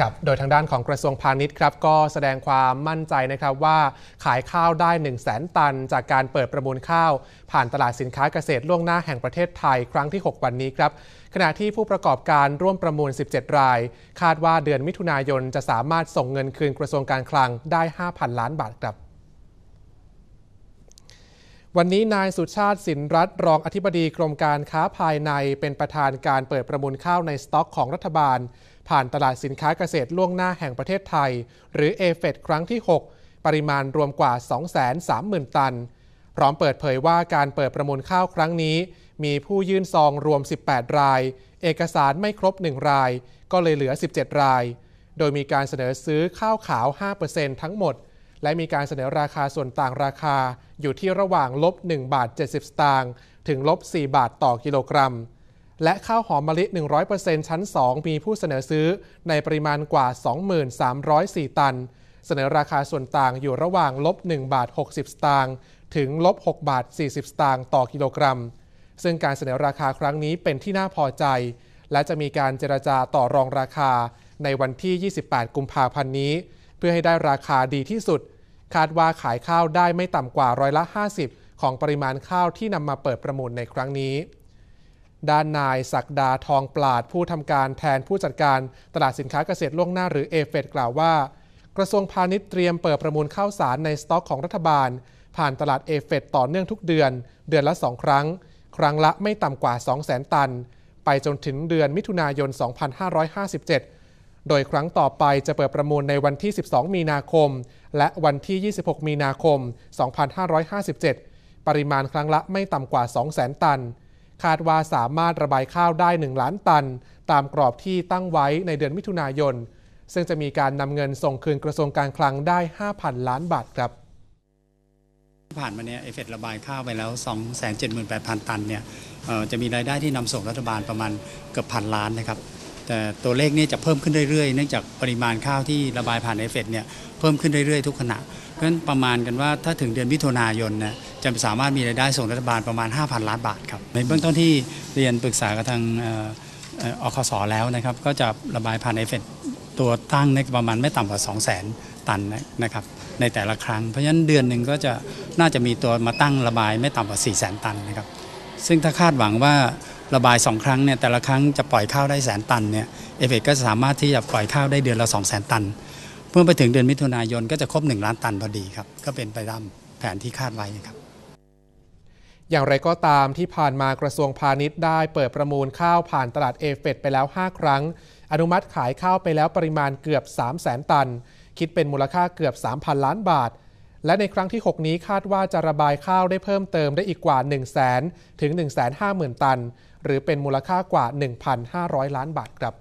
ครับโดยทางด้านของกระทรวงพาณิชย์ครับก็แสดงความมั่นใจนะครับว่าขายข้าวได้ 1 0 0 0 0แตัน จากการเปิดประมูลข้าว ผ่านตลาดสินค้าเกษตรล่วงหน้าแห่งประเทศไทยครั้งที่ 6 วันนี้ครับขณะที่ผู้ประกอบการร่วมประมูล 17 ราย คาดว่าเดือนมิถุนายนจะสามารถส่งเงินคืนกระทรวงการคลังได้ 5,000 ล้านบาทครับวันนี้นายสุชาติสินรัตรองอธิบดีกรมการค้าภายในเป็นประธานการเปิดประมูลข้าวในสต็อกของรัฐบาล ผ่านตลาดสินค้าเกษตรล่วงหน้าแห่งประเทศไทย หรือเอเฟครั้งที่ 6 ปริมาณรวมกว่า 230,000 ตัน พร้อมเปิดเผยว่าการเปิดประมูลข้าวครั้งนี้ มีผู้ยื่นซองรวม 18 ราย เอกสารไม่ครบ 1 ราย ก็เลยเหลือ 17 ราย โดยมีการเสนอซื้อข้าวขาว 5%ทั้งหมด และมีการเสนอราคาส่วนต่างราคาอยู่ที่ระหว่างลบ1บาท70 สตางค์ถึงลบ4บาทต่อกิโลกรัม และข้าวหอมมะลิ 100%ชั้น 2 มีผู้เสนอซื้อในปริมาณกว่า 2304 ตัน เสนอราคาส่วนต่างอยู่ระหว่างลบ1บาท60 สตางค์ถึงลบ6บาท40 สตางค์ต่อกิโลกรัม ซึ่งการเสนอราคาครั้งนี้เป็นที่น่าพอใจ และจะมีการเจรจาต่อรองราคาในวันที่ 28 กุมภาพันธ์นี้ เพื่อให้ได้ราคาดีที่สุด คาดว่าขายข้าวได้ไม่ต่ำกว่าร้อยละ 50 ของปริมาณข้าวที่นำมาเปิดประมูลในครั้งนี้ ด้านนายศักดาทองปราดผู้ทำการแทนผู้จัดการตลาดสินค้าเกษตรล่วงหน้าหรือเอเฟกล่าวว่า กระทรวงพาณิชย์เตรียมเปิดประมูลข้าวสารในสต็อกของรัฐบาล ผ่านตลาดเอเฟต่อเนื่องทุกเดือน เดือนละ 2 ครั้ง ครั้งละไม่ต่ำกว่า 200,000 ตัน ไปจนถึงเดือนมิถุนายน 2557 โดยครั้งต่อไปจะเปิดประมูลในวันที่ 12 มีนาคม และวันที่ 26 มีนาคม 2557 ปริมาณครั้งละไม่ต่ำกว่า 200,000 ตัน คาดว่าสามารถระบายข้าวได้ 1 ล้านตัน ตามกรอบที่ตั้งไว้ในเดือนมิถุนายน ซึ่งจะมีการนำเงินส่งคืนกระทรวงการคลังได้ 5,000 ล้านบาทครับผ่านมาเนี่ยเอฟเฟระบายข้าวไปแล้ว 278,000 ตันเนี่ยจะมีรายได้ที่นำส่งรัฐบาลประมาณเกือบพันล้านนะครับ แต่ตัวเลขนี้จะเพิ่มขึ้นเรื่อยๆ เนื่องจากปริมาณข้าวที่ระบายผ่านเอฟเฟเนี่ยเพิ่มขึ้นเรื่อยๆ ทุกขณะ ราะฉะนั้นประมาณกันว่าถ้าถึงเดือนมิถุนายนนะจะสามารถมีรายได้ส่งรัฐบาลประมาณ 5,000 ล้านบาทครับในเบื้องต้นที่เรียนปรึกษากับทางอ่อเอ่ออคสแล้วนะครับก็จะระบายผ่านเอฟเฟตัวตั้งในประมาณไม่ต่ำกว่า 200,000 ตันนะครับในแต่ละครั้ง เพราะฉะนั้นเดือนหนึ่งก็จะน่าจะมีตัวมาตั้งระบายไม่ต่ำกว่า 4 0 0 0 0 0ตันนะครับซึ่งถ้าคาดหวังว่าระบาย 2 ครั้งเนี่ยแต่ละครั้งจะปล่อยข้าวได้แสนตันเนี่ยเอฟเอก็สามารถที่จะปล่อยข้าวได้เดือนละ 2 0 0 0 0 0ตัน เมื่อไปถึงเดือนมิถุนายนก็จะครบ 1 ล้านตันพอดีครับ ก็เป็นไปตามแผนที่คาดไว้ครับอย่างไรก็ตามที่ผ่านมากระทรวงพาณิชย์ได้เปิดประมูลข้าวผ่านตลาดเอเฟไปแล้ว 5 ครั้ง อนุมัติขายข้าวไปแล้วปริมาณเกือบ 3 0 0แสนตัน คิดเป็นมูลค่าเกือบ 3,000 ล้านบาท และในครั้งที่ 6 นี้คาดว่าจะระบายข้าวได้เพิ่มเติมได้อีกกว่า 1 0 0 0 0แถึง 1 5 0 0 0 0 ตัน หรือเป็นมูลค่ากว่า 1,500 ล้านบาทครับ